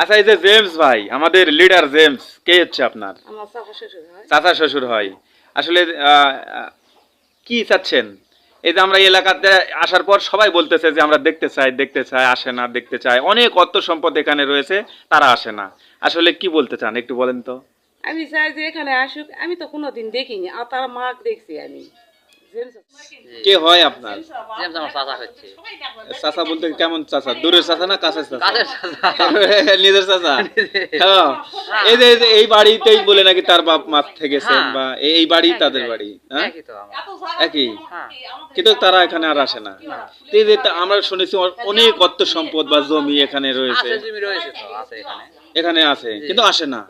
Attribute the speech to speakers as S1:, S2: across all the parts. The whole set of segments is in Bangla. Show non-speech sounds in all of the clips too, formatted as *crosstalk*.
S1: আচ্ছা এই যে জেমস ভাই আমাদের লিডার জেমস কে হচ্ছে আপনার? চাচা শ্বশুর হয়। আসলে কি চাচ্ছেন? এই যে আমরা এলাকাতে আসার পর সবাই বলতেছে যে আমরা দেখতে চাই দেখতে চাই আসে না দেখতে চাই। অনেক অর্থ সম্পদ এখানে রয়েছে তারা আসে না। আসলে কি বলতে চান একটু বলেন তো।
S2: আমি চাই যে এখানে আসুক আমি তো কোনোদিন দেখিনি আর তার মাক দেখছি আমি।
S1: কে হয় আপনার?
S3: জেমস আমার চাচা হচ্ছে।
S1: চাচা বলতে কেমন চাচা? দূরের চাচা না কাছের চাচা? *laughs* নিজের চাচা? হ্যাঁ। এই যে এই বাড়িতেই বলে নাকি তার বাপ মা থেকেছেন
S3: হ্যাঁ।
S1: বা এই বাড়ি তাদের বাড়ি হ্যাঁ?
S3: একই হ্যাঁ।
S1: কিন্তু তারা এখানে আর আসে না। এই যে আমরা শুনেছি অনেক অর্থ সম্পদ বা জমি এখানে রয়েছে।
S3: আছে জমি রয়েছে তো আছে এখানে।
S1: এখানে আছে কিন্তু আসে না।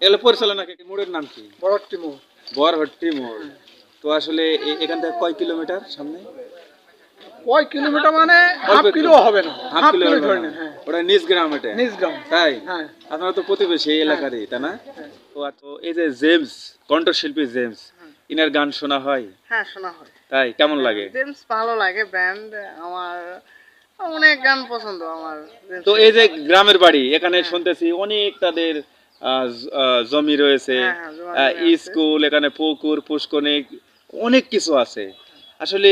S1: এগুলো পরিচালনা কে- মোড়ের নাম কি?
S4: বড়টি মোড়।
S1: বরহট্টি মোড়। তো আসলে এখান থেকে কয় কিলোমিটার সামনে?
S4: কয় কিলোমিটার মানে হাফ কিলো হবে না।
S1: হাফ কিলো
S4: হ্যাঁ।
S1: ওটা নিজ গ্রাম এটা।
S4: নিজ গ্রাম।
S1: তাই?
S4: হ্যাঁ।
S1: আপনারা তো প্রতিবেশী এই এলাকারই তাই না? তো তো এই যে জেমস কণ্ঠশিল্পী জেমস ইনার গান শোনা হয়?
S4: হ্যাঁ শোনা হয়।
S1: তাই? কেমন লাগে?
S4: জেমস ভালো লাগে ব্যান্ড আমার অনেক গান পছন্দ আমার
S1: তো এই যে গ্রামের বাড়ি এখানে শুনতেছি অনেক তাদের জমি রয়েছে।
S4: হ্যাঁ, হ্যাঁ।
S1: স্কুল এখানে পুকুর পুষ্কনিক অনেক কিছু আছে। আসলে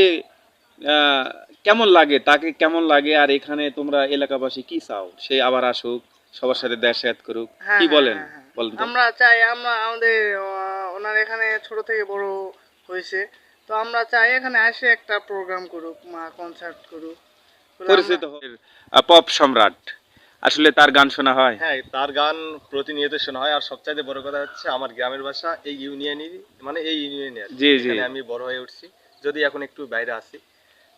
S1: কেমন লাগে? তাকে কেমন লাগে? আর এখানে তোমরা এলাকাবাসী কি চাও? সে আবার আসুক সবার সাথে দেখাত করুক।
S4: হ্যাঁ,
S1: কি
S4: হ্যাঁ,
S1: বলেন?
S4: হ্যাঁ।
S1: বলেন
S4: আমরা চাই আমরা আমাদের ওনার এখানে ছোট থেকে বড় হয়েছে। তো আমরা চাই এখানে আসে একটা প্রোগ্রাম করুক মা কনসার্ট করুক।
S1: পরিচিত পপ সম্রাট। আসলে তার গান শোনা হয়।
S5: হ্যাঁ তার গান প্রতিনিয়ত শোনা হয়। আর সবচাইতে বড় কথা হচ্ছে আমার গ্রামের ভাষা এই ইউনিয়নই মানে এই ইউনিয়নে
S1: জি, জি।
S5: আমি বড় হয়ে উঠছি। যদি এখন একটু বাইরে আছি।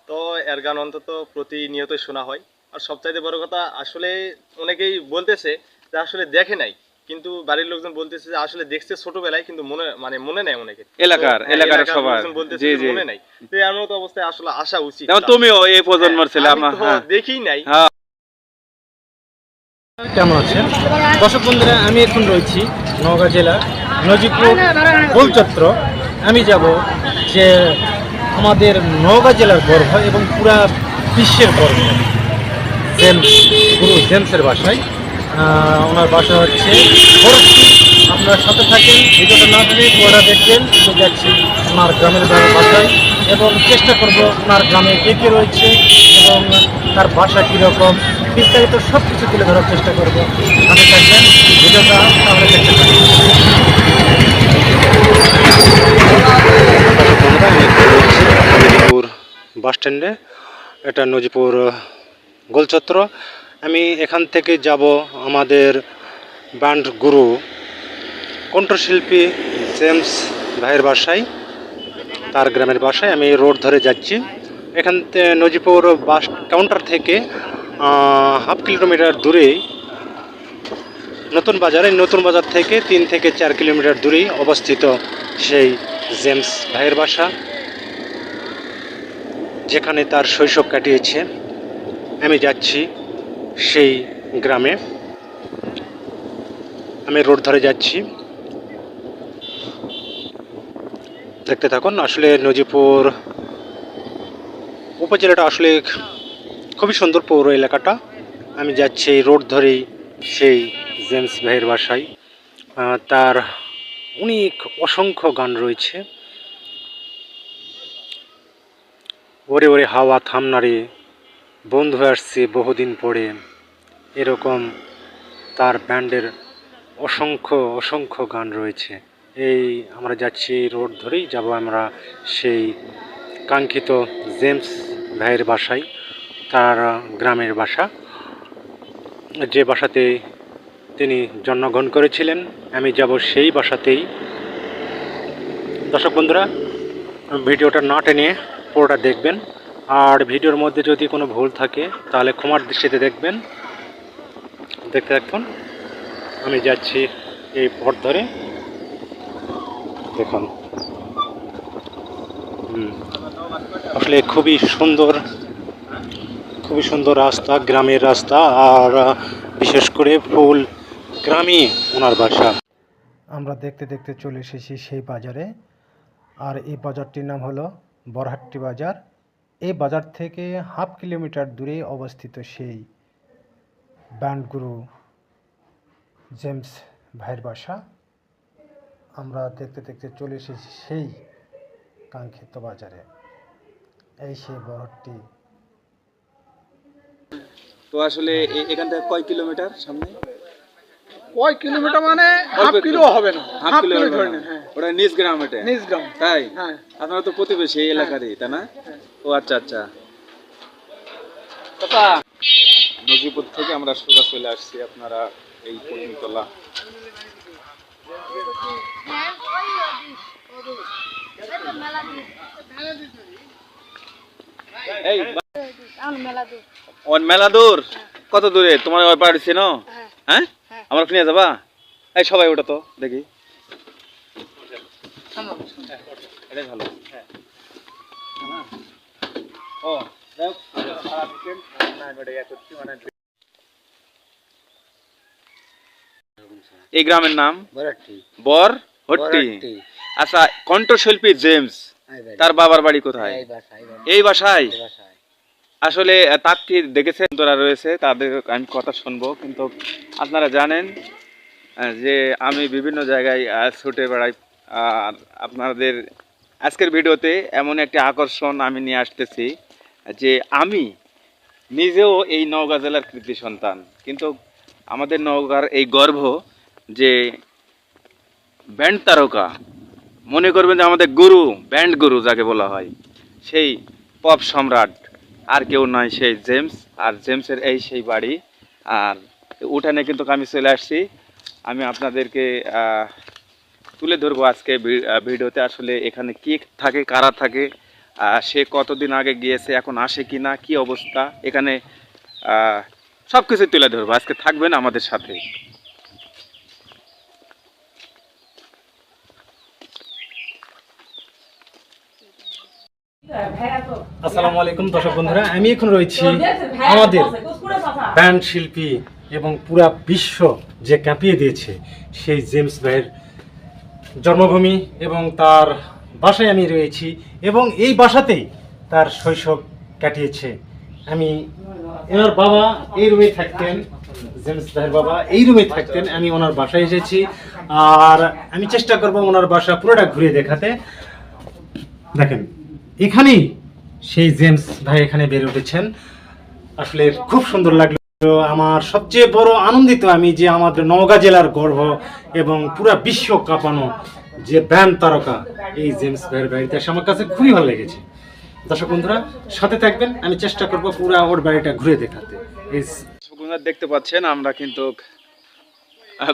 S5: তো এর গান অন্তত প্রতিনিয়ত শোনা হয়। আর সবচাইতে বড় কথা আসলে অনেকেই বলতেছে যে আসলে দেখে নাই। কিন্তু বাড়ির লোকজন বলতেছে যে আসলে দেখছে ছোটবেলায় কিন্তু মনে মানে মনে নাই অনেকে।
S1: এলাকার
S5: হ্যাঁ,
S1: এলাকার সবার।
S5: বলতেছে
S1: জি জি।
S5: মনে নাই। তো এমন তো অবস্থায় আসলে আসা উচিত
S1: তুমিও এই প্রজন্মের ছেলে
S5: আমি
S1: আমার হ্যাঁ।
S5: দেখি নাই।
S1: হ্যাঁ।
S6: কেমন আছেন? দর্শক বন্ধুরা, আমি এখন রয়েছি নওগাঁ জেলা নজিপুর গোলচত্র আমি যাব যে আমাদের নওগাঁ জেলার গর্ব এবং পুরা বিশ্বের গর্ব জেমস, গুরু জেমসের বাসায়। ওনার বাসা হচ্ছে। আপনার সাথে থাকেন, ভিডিওটা না দিয়ে পুরোটা দেখবেন। তো যাচ্ছি ওনার গ্রামের বাসায়। এবং চেষ্টা করব ওনার গ্রামে কে কে রয়েছে এবং তার বাসা কীরকম, বিস্তারিত সব কিছু তুলে ধরার চেষ্টা করব। সাথে থাকবেন, ভিডিওটা তাহলে দেখতে পারেন।
S7: নজিপুর বাস স্ট্যান্ডে, এটা নজিপুর গোলচত্র আমি এখান থেকে যাব আমাদের ব্যান্ড গুরু, কণ্ঠশিল্পী জেমস ভাইয়ের বাসায়, তার গ্রামের বাসায়। আমি রোড ধরে যাচ্ছি। এখান নজিপুর বাস কাউন্টার থেকে হাফ কিলোমিটার দূরেই, নতুন বাজারে, নতুন বাজার থেকে তিন থেকে চার কিলোমিটার দূরেই অবস্থিত সেই জেমস ভাইয়ের বাসা, যেখানে তার শৈশব কাটিয়েছে। আমি যাচ্ছি সেই গ্রামে। আমি রোড ধরে যাচ্ছি। দেখতে থাকুন, আসলে নজিপুর উপজেলাটা আসলে খুবই সুন্দর পৌর এলাকাটা। আমি যাচ্ছি এই রোড ধরেই সেই জেমস ভাইয়ের বাসায়। তার অনেক অসংখ্য গান রয়েছে। ওরে ওরে হাওয়া থামনারে বন্ধু আসছে বহুদিন পরে। এরকম তার ব্যান্ডের অসংখ্য অসংখ্য গান রয়েছে। এই আমরা যাচ্ছি রোড ধরেই, যাব আমরা সেই কাঙ্ক্ষিত জেমস ভাইয়ের বাসায় তার গ্রামের বাসা। যে বাসাতে তিনি জন্মগ্রহণ করেছিলেন আমি যাব সেই বাসাতেই। দর্শক বন্ধুরা ভিডিওটা না টেনে পুরোটা দেখবেন। আর ভিডিওর মধ্যে যদি কোনো ভুল থাকে তাহলে ক্ষমার দৃষ্টিতে দেখবেন। দেখতে দেখুন আমি যাচ্ছি এই পথ ধরে। দেখুন। হুম, আসলে খুবই সুন্দর খুবই সুন্দর রাস্তা, গ্রামের রাস্তা, আর বিশেষ করে ফুল গ্রামই ওনার বাসা।
S6: আমরা দেখতে দেখতে চলে এসেছি সেই বাজারে, আর এই বাজারটির নাম হলো বরহাট্টি বাজার। এই বাজার থেকে হাফ কিলোমিটার দূরে অবস্থিত সেই
S7: ব্যান্ড গুরু জেমস ভাইয়ের বাসা। আমরা দেখতে দেখতে চলে এসেছি সেই কাঙ্ক্ষিত বাজারে। এই সেই বরফটি
S1: তো আসলে এখান থেকে কয় কিলোমিটার সামনে?
S4: কয় কিলোমিটার মানে হাফ কিলো হবে না।
S1: হাফ কিলো
S4: হ্যাঁ।
S1: ওটা নিজ গ্রাম এটা।
S4: নিজ গ্রাম।
S1: তাই?
S4: হ্যাঁ।
S1: আপনারা তো প্রতিবেশী এই এলাকারই তাই না? ও আচ্ছা আচ্ছা। নজিপুর থেকে আমরা সোজা চলে আসছি আপনারা এই পত্নীতলা এই ওর মেলা দূর। কত দূরে? তোমার ওই বাড়ি ছিল হ্যাঁ। আমার নিয়ে যাবা? এই সবাই ওটা তো দেখি। এটাই ভালো। ও ওটা ইয়ে মানে এই গ্রামের নাম বর হট্টি আচ্ছা কণ্ঠশিল্পী জেমস। তার বাবার বাড়ি কোথায়? এই বাসায় আসলে আহ, তার কি দেখেছেন তোরা রয়েছে তাদের আমি কথা শুনব কিন্তু আপনারা জানেন যে আমি বিভিন্ন জায়গায় ছুটে বেড়াই আর আপনাদের আজকের ভিডিওতে এমন একটি আকর্ষণ আমি নিয়ে আসতেছি যে আমি নিজেও এই নওগাঁ জেলার কৃতি সন্তান কিন্তু আমাদের নওগাঁর এই গর্ব যে ব্যান্ড তারকা মনে করবেন যে আমাদের গুরু, ব্যান্ড গুরু যাকে বলা হয়, সেই পপ সম্রাট, আর কেউ নয় সেই জেমস, আর জেমসের এই সেই বাড়ি। আর উঠানে কিন্তু আমি চলে আসছি। আমি আপনাদেরকে তুলে ধরবো আজকে ভিডিওতে আসলে এখানে কি থাকে, কারা থাকে সে কতদিন আগে গিয়েছে, এখন আসে কি না কী অবস্থা, এখানে সব কিছু তুলে ধরবো। আজকে থাকবেন আমাদের সাথে।
S6: আসসালামু আলাইকুম দর্শক বন্ধুরা। আমি এখন রয়েছি আমাদের ব্যান্ড শিল্পী এবং পুরা বিশ্ব যে কাঁপিয়ে দিয়েছে সেই জেমস ভাইয়ের জন্মভূমি এবং তার বাসায় আমি রয়েছি এবং এই বাসাতেই তার শৈশব কাটিয়েছে। আমি এনার বাবা এই রুমে থাকতেন জেমস ভাইয়ের বাবা এই রুমে থাকতেন আমি ওনার বাসায় এসেছি। আর আমি চেষ্টা করব ওনার বাসা পুরোটা ঘুরে দেখাতে। দেখেন এখানেই সেই জেমস ভাই এখানে বেড়ে উঠেছেন। আসলে খুব সুন্দর লাগল। আমার সবচেয়ে বড় আনন্দিত আমি যে আমাদের নওগাঁ জেলার গর্ব এবং পুরা বিশ্ব কাঁপানো যে ব্যান্ড তারকা এই জেমস ভাইয়ের বাড়িতে এসে আমার কাছে খুবই ভালো লেগেছে। দর্শক বন্ধুরা, সাথে থাকবেন। আমি চেষ্টা করব পুরা ওর বাড়িটা ঘুরে দেখাতে।
S1: আপনারা দেখতে পাচ্ছেন, আমরা কিন্তু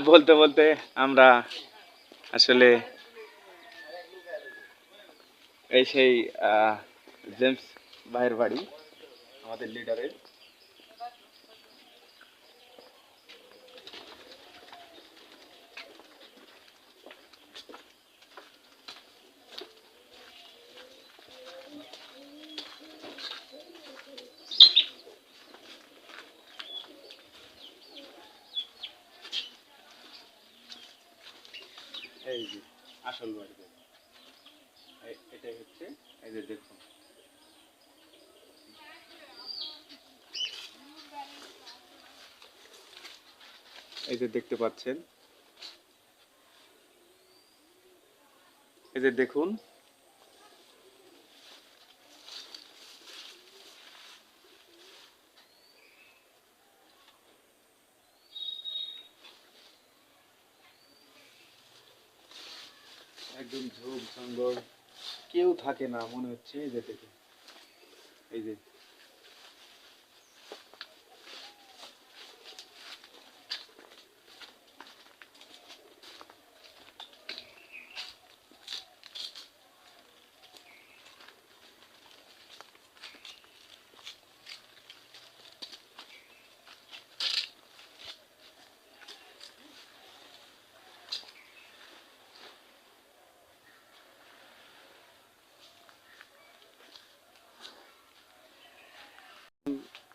S1: বলতে বলতে আমরা আসলে এই সেই জেমস ভাইয়ের বাড়ি আমাদের লিডারের এই যে দেখতে পাচ্ছেন। এই যে দেখুন। একদম ঝোপ জঙ্গল কেউ থাকে না, মনে হচ্ছে, এই যে দেখুন। এই যে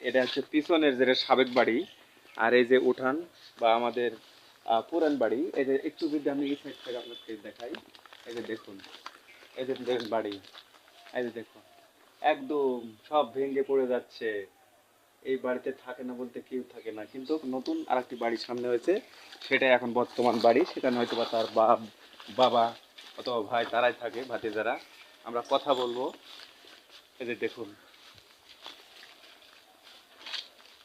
S1: এটা হচ্ছে পিছনের যেটা সাবেক বাড়ি আর এই যে উঠান বা আমাদের পুরান বাড়ি, এই যে একটু যদি আমি এই সাইড থেকে আপনাকে দেখাই, এই যে দেখুন, এই যে দেখুন বাড়ি, এই যে দেখুন, একদম সব ভেঙে পড়ে যাচ্ছে। এই বাড়িতে থাকে না বলতে কেউ থাকে না, কিন্তু নতুন আরেকটি বাড়ি সামনে হয়েছে, সেটাই এখন বর্তমান বাড়ি। সেখানে হয়তো বা তার বাবা অথবা ভাই, তারাই থাকে, ভাতিজারা। আমরা কথা বলব। এই যে দেখুন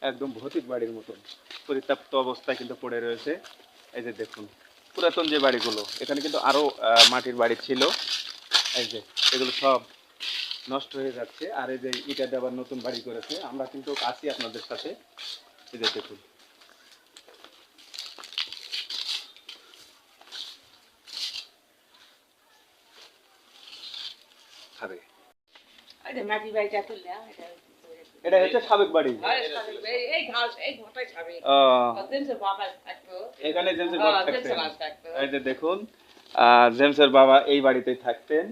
S1: একদম ভৌতিক বাড়ির মতন। পরিত্যক্ত অবস্থায় কিন্তু পড়ে রয়েছে। এই যে দেখুন পুরাতন যে বাড়িগুলো এখানে কিন্তু আরও আহ, মাটির বাড়ি ছিল। এই যে এগুলো সব নষ্ট হয়ে যাচ্ছে। আর এই যে ইটা আবার নতুন বাড়ি করেছে আমরা কিন্তু আছি আপনাদের সাথে। এই যে দেখুন।
S2: মাটির বাড়িটা তুললাম এটা
S1: এটা হচ্ছে সাবেক বাড়ি। এখানে জেমসের
S2: হ্যাঁ,
S1: বাবা থাকতেন। এই যে দেখুন জেমসের বাবা এই বাড়িতেই থাকতেন।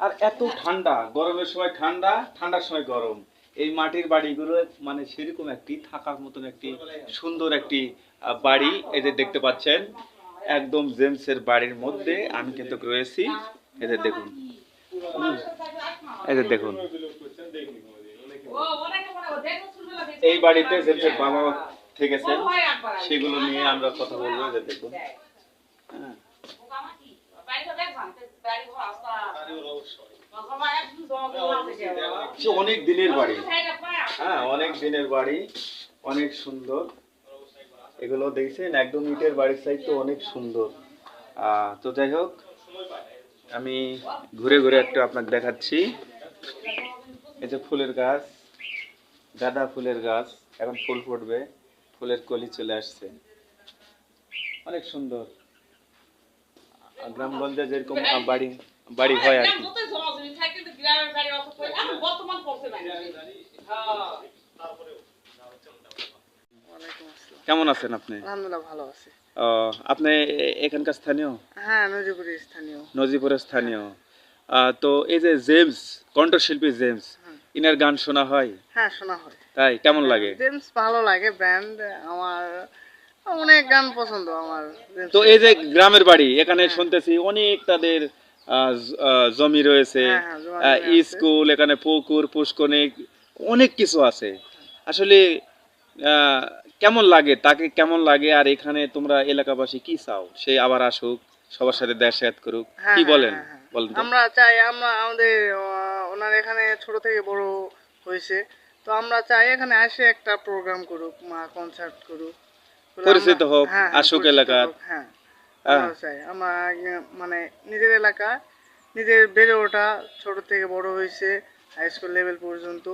S1: আর এত ঠান্ডা গরমের সময় ঠান্ডা ঠান্ডার সময় গরম। এই মাটির বাড়িগুলো মানে সেরকম একটি থাকার মতন একটি সুন্দর একটি বাড়ি। এই যে দেখতে পাচ্ছেন একদম জেমসের বাড়ির মধ্যে আমি কিন্তু রয়েছি। এই যে দেখুন। এই যে দেখুন। এই বাড়িতে জেমসের বাবা থেকেছেন। সেগুলো নিয়ে আমরা কথা বলব যে দেখুন। হ্যাঁ। সে অনেক দিনের বাড়ি। হ্যাঁ অনেক দিনের বাড়ি অনেক সুন্দর। এগুলো দেখছেন একদম ইটের বাড়ির সাইড তো অনেক সুন্দর। তো যাই হোক আমি ঘুরে ঘুরে একটু আপনাকে দেখাচ্ছি। এই যে ফুলের গাছ। গাঁদা ফুলের গাছ এখন ফুল ফুটবে ফুলের কলি চলে আসছে। অনেক সুন্দর। গ্রামগঞ্জে যেরকম বাড়ি বাড়ি হয় আর কি। কেমন আছেন আপনি?
S4: আলহামদুলিল্লাহ ভালো আছি।
S1: ও, আপনি এখানকার স্থানীয়?
S4: হ্যাঁ নজিপুরি স্থানীয়।
S1: নজিপুরের স্থানীয়। তো এই যে জেমস কণ্ঠশিল্পী জেমস ইনার গান শোনা হয়?
S4: হ্যাঁ শোনা হয়।
S1: তাই? কেমন লাগে?
S4: জেমস ভালো লাগে ব্যান্ড আমার অনেক গান পছন্দ আমার
S1: তো এই যে গ্রামের বাড়ি এখানে শুনতেছি অনেক তাদের জমি রয়েছে
S4: হ্যাঁ, হ্যাঁ, আছে।
S1: স্কুল এখানে পুকুর পুষ্কনিক অনেক কিছু আছে। আসলে কেমন লাগে? তাকে কেমন লাগে? আর এখানে তোমরা এলাকাবাসী কি চাও? সে আবার আসুক সবার সাথে দেশ সাথ করুক।
S4: হ্যাঁ,
S1: কি
S4: হ্যাঁ,
S1: বলেন?
S4: হ্যাঁ, হ্যাঁ।
S1: বলেন
S4: আমরা চাই আমরা আমাদের ওনার এখানে ছোট থেকে বড় হয়েছে। তো আমরা চাই এখানে আসে একটা প্রোগ্রাম করুক মা কনসার্ট করুক।
S1: পরিচিত হোক,
S4: হ্যাঁ, হ্যাঁ,
S1: আসুক এলাকার।
S4: হ্যাঁ।
S1: হ্যাঁ।
S4: আমরা চাই। আমরা মানে নিজের এলাকা নিজের বেড়ে ওঠা ছোট থেকে বড় হয়েছে হাই স্কুল লেভেল পর্যন্ত।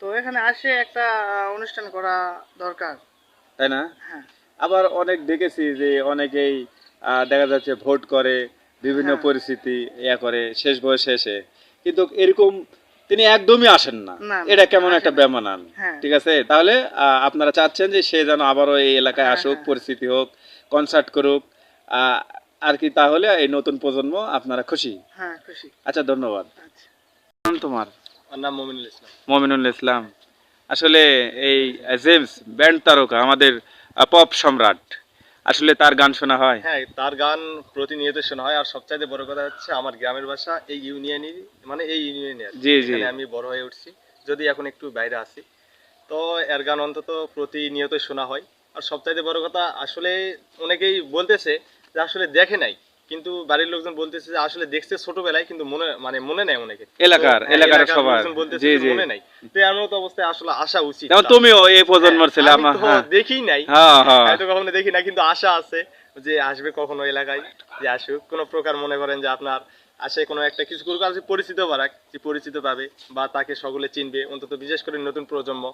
S4: তো এখানে আসে একটা অনুষ্ঠান করা দরকার।
S1: তাই না?
S4: হ্যাঁ।
S1: আবার অনেক দেখেছি যে অনেকেই দেখা যাচ্ছে ভোট করে বিভিন্ন
S4: হ্যাঁ।
S1: পরিস্থিতি ইয়া করে শেষ বয়সে এসে। কিন্তু এরকম তিনি একদমই আসেন না। এটা কেমন একটা। বেমানান
S4: হ্যাঁ।
S1: ঠিক আছে? তাহলে আপনারা চাচ্ছেন যে সে যেন আবারও এই এলাকায়
S4: হ্যাঁ,
S1: আসুক
S4: হ্যাঁ।
S1: পরিস্থিতি হোক কনসার্ট করুক আর কি তাহলে এই নতুন প্রজন্ম আপনারা খুশি?
S4: হ্যাঁ
S1: আচ্ছা ধন্যবাদ।
S4: আচ্ছা।
S1: নাম তোমার?
S5: নাম মমিনুল ইসলাম।
S1: মমিনুল ইসলাম। আসলে এই জেমস ব্যান্ড তারকা আমাদের পপ সম্রাট। আসলে তার গান শোনা হয়।
S5: হ্যাঁ তার গান প্রতিনিয়ত শোনা হয়। আর সবচাইতে বড় কথা হচ্ছে আমার গ্রামের ভাষা এই ইউনিয়নই মানে এই ইউনিয়নে
S1: জি, জি।
S5: আমি বড় হয়ে উঠছি। যদি এখন একটু বাইরে আসি তো এর গান অন্তত প্রতিনিয়ত শোনা হয়। আর সবচাইতে বড় কথা আসলে অনেকেই বলতেছে যে আসলে দেখে নাই। কিন্তু বাড়ির লোকজন বলতেছে যে আসলে দেখছে ছোটবেলায় কিন্তু মনে মানে মনে নাই অনেকে।
S1: এলাকার-
S5: হ্যাঁ,
S1: এলাকার সবার।
S5: বলতেছে
S1: জি, জি।
S5: মনে নাই। তো এমন তো অবস্থায় আসলে আসা উচিত
S1: তুমিও এই প্রজন্মের ছেলে
S5: হ্যাঁ,
S1: আমার হ্যাঁ।
S5: দেখি নাই।
S1: হ্যাঁ হ্যাঁ।
S5: হয়তো কখনো দেখি না কিন্তু আশা আছে যে আসবে কখনো এলাকায় যে আসুক। কোনো প্রকার মনে করেন যে আপনার আসে কোনো একটা কিছু করুক আর পরিচিত বাড়াক যে পরিচিত পাবে বা তাকে সকলে চিনবে অন্তত বিশেষ করে নতুন প্রজন্ম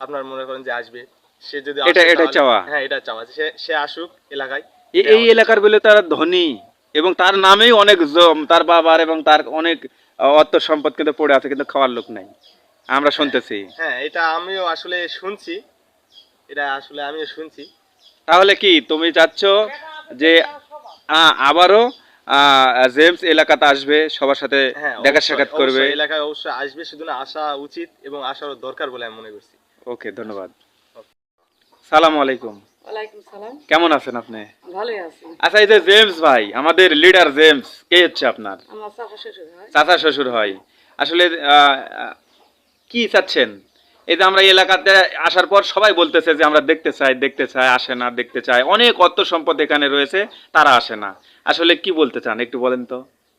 S5: আপনার মনে করেন যে আসবে। সে যদি
S1: এটা- এটা চাওয়া।
S5: হ্যাঁ এটা চাওয়া সে সে আসুক এলাকায়।
S1: এই এলাকার বলে তার ধনী। এবং তার নামেই অনেক জম তার বাবার এবং তার অনেক অর্থ সম্পদ কিন্তু পড়ে আছে কিন্তু খাওয়ার লোক নাই। আমরা শুনতেছি।
S5: হ্যাঁ এটা আমিও আসলে শুনছি। এটা আসলে আমিও শুনছি।
S1: তাহলে কি তুমি চাচ্ছ যে আবারও আহ, জেমস এলাকাতে আসবে সবার সাথে
S5: হ্যাঁ
S1: দেখা সাক্ষাৎ করবে।
S5: এলাকায় অবশ্যই আসবে শুধু না আসা উচিত এবং আসারও দরকার বলে আমি মনে করছি।
S1: ওকে ধন্যবাদ। সালাম আলাইকুম।
S2: ওয়ালাইকুম সালাম।
S1: কেমন আছেন আপনি?
S2: ভালোই আছি।
S1: আচ্ছা এই যে জেমস ভাই আমাদের লিডার জেমস কে হচ্ছে আপনার?
S2: আমার হয়।
S1: চাচা শ্বশুর হয়। আসলে কি চাচ্ছেন? এই যে আমরা এলাকাতে আসার পর সবাই বলতেছে যে আমরা দেখতে চাই দেখতে চাই আসে না দেখতে চাই। অনেক অর্থ সম্পদ এখানে রয়েছে তারা আসে না। আসলে কি বলতে চান একটু বলেন তো।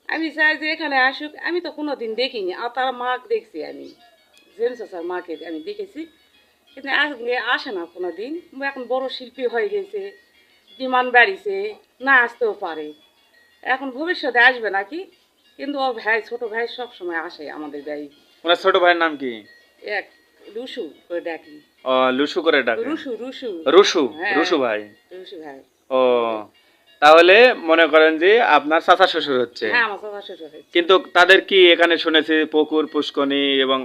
S2: আমি চাই যে এখানে আসুক আমি তো কোনোদিন দেখিনি। আর তার মাক দেখছি আমি। জেন্স স্যার মাকে আমি দেখেছি। কিন্তু আসে না কোনো দিন এখন বড় শিল্পী হয়ে গেছে ডিমান্ড বাড়িছে না আসতেও পারে। এখন ভবিষ্যতে আসবে নাকি? কিন্তু ও ভাই ছোট ভাই সব সময় আসে আমাদের ভাই
S1: ওনার ছোট ভাইয়ের নাম কি?
S2: এক রুসু করে ডাকি।
S1: ও লুসু করে ডাকি।
S2: রুসু রুসু
S1: রুসু
S2: হ্যাঁ।
S1: রুসু ভাই।
S2: রুসু ভাই।
S1: ও তাহলে মনে করেন যে আপনার চাচা শ্বশুর হচ্ছে।
S2: হ্যাঁ
S1: কিন্তু তাদের কি এখানে শুনেছি পুকুর পুষ্কনি এবং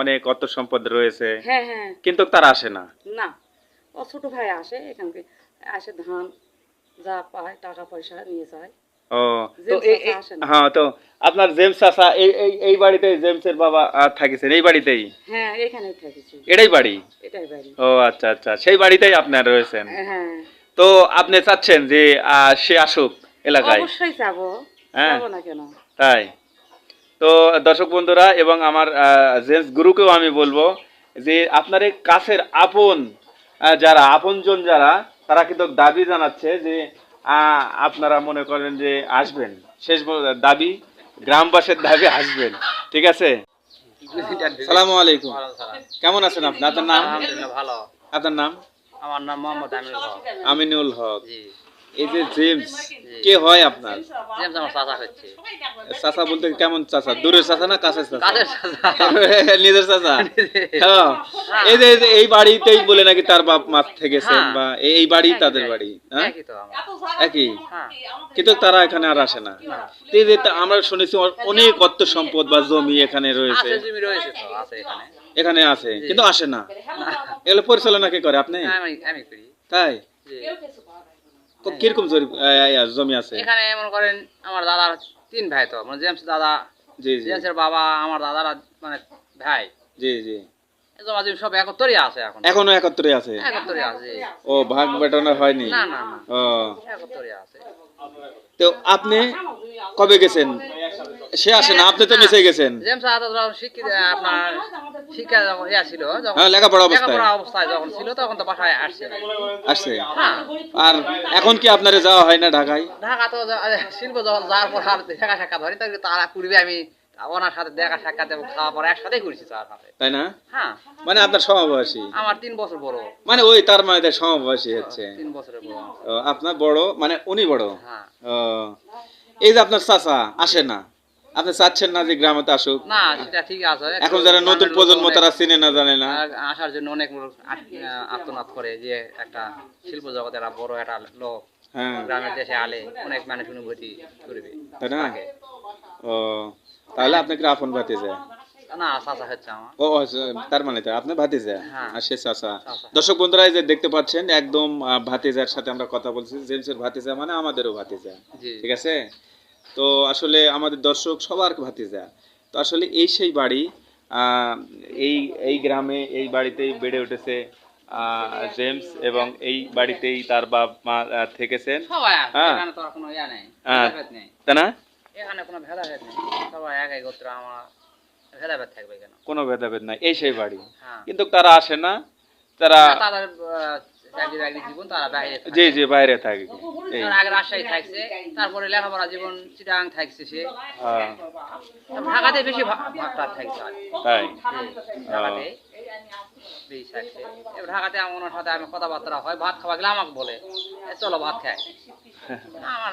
S1: অনেক অর্থ সম্পদ রয়েছে?
S2: হ্যাঁ হ্যাঁ।
S1: কিন্তু তারা আসে না।
S2: না ও ছোট ভাই আসে এখানকে আসে ধান যা পায় টাকা পয়সা নিয়ে যায়।
S1: ও তো। হ্যাঁ আপনার জেমস চাচা এই এই বাড়িতে জেমসের বাবা থাকিছেন এই বাড়িতেই?
S2: হ্যাঁ এখানে থেকেছি।
S1: এটাই বাড়ি?
S2: এটাই বাড়ি।
S1: ও আচ্ছা আচ্ছা সেই বাড়িতেই আপনার রয়েছেন।
S2: হ্যাঁ।
S1: তো আপনি চাচ্ছেন যে সে আসুক এলাকায়?
S2: অবশ্যই যাব।
S1: হ্যাঁ।
S2: যাব না কেন?
S1: তাই। তো দর্শক বন্ধুরা এবং আমার জেন্টস গুরুকেও আমি বলব যে আপনার এই কাছের আপন যারা আপনজন যারা তারা কিন্তু দাবি জানাচ্ছে যে আহ, আপনারা মনে করেন যে আসবেন। শেষ দাবি গ্রামবাসীর দাবি আসবেন। ঠিক আছে? সালামু আলাইকুম। কেমন আছেন আপনি? আপনার নাম?
S3: ভালো।
S1: আপনার নাম?
S3: আমার নাম মোহাম্মদ আমিনুল হক।
S1: আমিনুল হক।
S3: জি।
S1: এই যে জেমস কে হয় আপনার?
S3: জেমস আমার চাচা হচ্ছে।
S1: চাচা বলতে কেমন চাচা? দূরের চাচা না কাছের চাচা? *laughs* নিজের চাচা? হ্যাঁ। এই যে এই যে এই বাড়িতেই বলে নাকি তার বাপ মা থেকেছেন
S3: হ্যাঁ।
S1: বা এই- বাড়ি তাদের বাড়ি। হ্যাঁ?
S3: একই হ্যাঁ।
S1: কিন্তু তারা এখানে আর আসে না। এই যে আমরা শুনেছি অনেক অর্থ সম্পদ বা জমি এখানে রয়েছে।
S3: জমি রয়েছে তো আছে এখানে।
S1: এখানে আছে কিন্তু আসে না। এগুলো পরিচালনা কে করে আপনি?
S3: আমি আমি করি।
S1: তাই? তো কীরকম জমি আছে?
S3: এখানে মনে করেন আমার দাদার তিন ভাই তো মানে জেমস দাদা
S1: জি
S3: জেমসের বাবা আমার দাদারা মানে ভাই।
S1: জি জি।
S3: জমা জমি সব একত্রই আছে এখন।
S1: এখনও একত্রে আছে?
S3: একত্রই আছে
S1: ও ভাগ বেটানো হয়নি?
S3: না না না।
S1: ও।
S3: একত্রই আছে।
S1: তো আপনি কবে গেছেন? সে আসে না আপনি তো মিশে গেছেন। হ্যাঁ লেখাপড়া অবস্থায়।
S3: যখন ছিল তখন তো বাসায় আসছে।
S1: আসছে।
S3: হ্যাঁ।
S1: আর এখন কি আপনার যাওয়া হয় না ঢাকায়?
S3: ঢাকা তো শিল্প যখন যাওয়ার পর আর দেখা সাক্ষাৎ হয় তারা করবে আমি ওনার সাথে দেখা সাক্ষাৎ এবং খাওয়া পর একসাথে তার সাথে
S1: তাই না?
S3: হ্যাঁ।
S1: মানে আপনার সমবয়সী?
S3: আমার তিন বছর বড়।
S1: মানে ওই তার মানে তার সমবয়সী হচ্ছে।
S3: তিন বছরের বড়।
S1: আপনার বড়? মানে উনি বড়?
S3: হ্যাঁ।
S1: এই যে আপনার চাচা আসে না আপনি চাচ্ছেন না যে গ্রামে আসুক?
S3: না সেটা ঠিক আছে।
S1: এখন যারা নতুন প্রজন্ম তারা চিনে না জানে না।
S3: আসার জন্য অনেক লোক আত্মনাদ করে যে একটা শিল্প জগতের একটা বড় একটা লোক
S1: হ্যাঁ।
S3: গ্রামের দেশে আলে অনেক মানুষ অনুভূতি করবে
S1: তাই না? ও তাহলে আপনাকে আপন ও তার মানে তো ভাতিজা?
S3: হ্যাঁ।
S1: আর সে চাচা।
S3: চাচা।
S1: দর্শক বন্ধুরা যে দেখতে পাচ্ছেন একদম ভাতিজার সাথে আমরা কথা বলছি। জেমসের ভাতিজা মানে আমাদেরও ভাতিজা। ঠিক আছে? তো আসলে আমাদের দর্শক সবার ভাতিজা। তো আসলে এই সেই বাড়ি এই এই গ্রামে এই বাড়িতেই বেড়ে উঠেছে আহ, জেমস এবং এই বাড়িতেই তার বাপ মা থেকেছেন। হ্যাঁ। হ্যাঁ। তাই না?
S3: এখানে কোনো ভেদাভেদ নেই। সবাই গোত্র আমার ভেদাভেদ থাকবে কেন?
S1: কোনো ভেদাভেদ নাই এই সেই বাড়ি।
S3: হ্যাঁ।
S1: কিন্তু তারা আসে না তারা
S3: তাদের আহ, চাকরি বাকরি জীবন তারা বাইরে
S1: জি জি বাইরে থাকে।
S3: আগে রাজশাহী থাকছে তারপরে লেখাপড়া জীবন চিটাং থাকছে সে।
S1: হ্যাঁ,
S3: ঢাকাতে বেশি ভা- থাকছে।
S1: তাই।
S3: ঢাকাতে এবার ঢাকাতে আমার সাথে আমি কথাবার্তা হয় ভাত খাওয়া গেলে আমাকে বলে চলো ভাত খাই। *laughs* আমার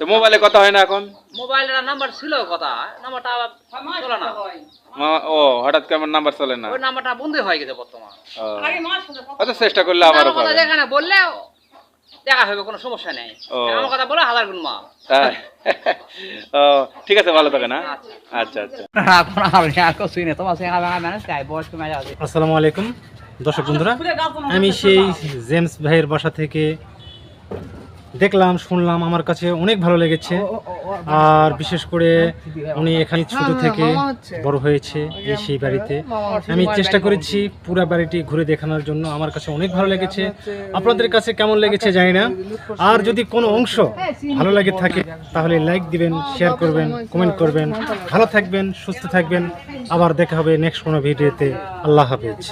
S1: তো মোবাইলে কথা হয় না এখন?
S3: মোবাইলের নাম্বার ছিল কথা নাম্বারটা আবার চলে না।
S1: ও হঠাৎ কেমন নাম্বার চলে না?
S3: ওই নাম্বারটা বন্ধই হয়ে গেছে বর্তমান।
S1: হয়তো চেষ্টা করলে
S3: আমার কথা যেখানে বললে দেখা হবে কোনো সমস্যা নেই। আমার কথা বলে হাজার গুণ মা
S1: ও ঠিক আছে ভালো থাকে না আচ্ছা। আচ্ছা
S3: এখন আর আর কিছুই তোমার সঙ্গে চাই বয়স্ক মেজা আছে।
S6: আসসালামু আলাইকুম। দর্শক বন্ধুরা আমি সেই জেমস ভাইয়ের বাসা থেকে দেখলাম শুনলাম আমার কাছে অনেক ভালো লেগেছে। আর বিশেষ করে উনি এখানে ছোট থেকে বড় হয়েছে এই সেই বাড়িতে। আমি চেষ্টা করেছি পুরা বাড়িটি ঘুরে দেখানোর জন্য। আমার কাছে অনেক ভালো লেগেছে। আপনাদের কাছে কেমন লেগেছে জানি না। আর যদি কোনো অংশ ভালো লাগে থাকে তাহলে লাইক দিবেন শেয়ার করবেন কমেন্ট করবেন। ভালো থাকবেন সুস্থ থাকবেন। আবার দেখা হবে নেক্সট কোনো ভিডিওতে আল্লাহ হাফেজ।